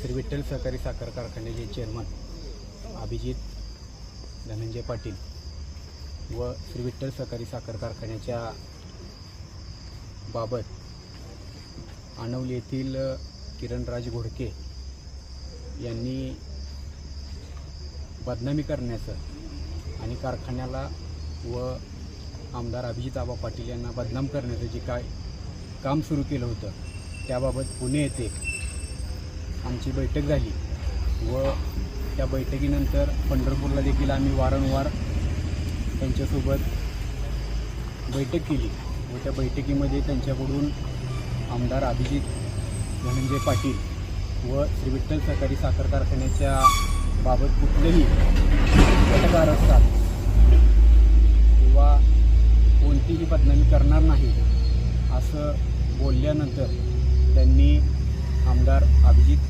श्री विठ्ठल सहकारी साखर कारखान्याचे चेअरमन अभिजित धनंजय पाटील व श्री विठ्ठल सहकारी साखर कारखान्याच्या बाबत आणवली येथील किरणराज घोडके यांनी बदनामी करण्याचं आणि कारखान्याला व आमदार अभिजित आबा पाटील यांना बदनाम करण्याचं जे काय काम सुरू केलं होतं त्याबाबत पुणे येथे आमची बैठक झाली व त्या बैठकीनंतर पंढरपूरला देखील आम्ही वारंवार त्यांच्यासोबत बैठक केली व त्या बैठकीमध्ये त्यांच्याकडून आमदार अभिजित धनंजय पाटील व श्री विठ्ठल सहकारी साखर कारखान्याच्या बाबत कुठलेही घटकार असतात किंवा कोणतीही बदनामी करणार नाही असं बोलल्यानंतर त्यांनी आमदार अभिजित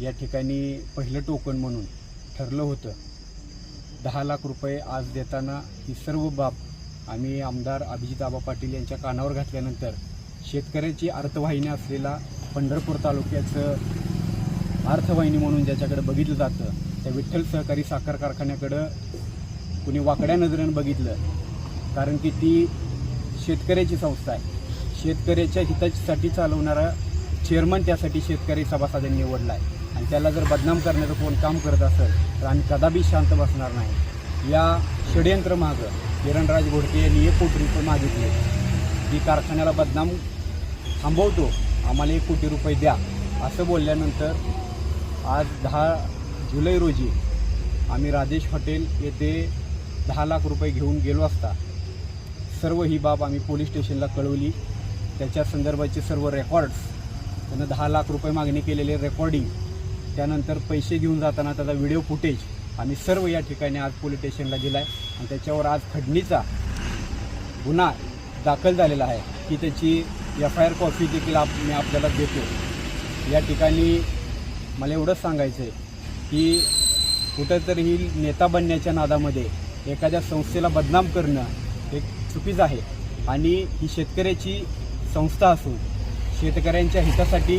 या ठिकाणी पहिलं टोकन म्हणून ठरलं होतं. दहा लाख रुपये आज देताना ही सर्व बाब आम्ही आमदार अभिजित आबा पाटील यांच्या कानावर घातल्यानंतर शेतकऱ्याची अर्थवाहिनी असलेला पंढरपूर तालुक्याचं अर्थवाहिनी म्हणून ज्याच्याकडे बघितलं जातं त्या विठ्ठल सहकारी साखर कारखान्याकडं कुणी वाकड्या नजरेनं बघितलं कारण की ती शेतकऱ्याची संस्था आहे. शेतकऱ्याच्या हितासाठी चालवणारा चेअरमन त्यासाठी शेतकरी सभासदांनी निवडला आहे. आणि त्याला जर बदनाम करण्याचं कोण काम करत असेल तर आम्ही कदापि शांत बसणार नाही. या षडयंत्र मागं किरणराज घोडके यांनी एक कोटी रुपये मागितले. की कारखान्याला बदनाम थांबवतो. आम्हाला एक कोटी रुपये द्या. असं बोलल्यानंतर आज दहा जुलै रोजी आम्ही राजेश हॉटेल येथे दहा लाख रुपये घेऊन गेलो असता. सर्व ही बाब आम्ही पोलीस स्टेशनला कळवली. त्याच्या संदर्भाचे सर्व रेकॉर्ड्स त्यानं दहा लाख रुपये मागणी केलेले रेकॉर्डिंग त्यानंतर पैसे घेऊन जाताना त्याचा व्हिडिओ फुटेज आम्ही सर्व या ठिकाणी आज पोलीस स्टेशनला दिला आहे आणि त्याच्यावर आज खडणीचा गुन्हा दाखल झालेला आहे. की त्याची एफ आय आर कॉपी देखील आप मी आपल्याला देतो या ठिकाणी मला एवढंच सांगायचं आहे की कुठंतरी ही नेता बनण्याच्या नादामध्ये एखाद्या संस्थेला बदनाम करणं हे चुकीचं आहे. आणि ही शेतकऱ्याची संस्था असून शेतकऱ्यांच्या हितासाठी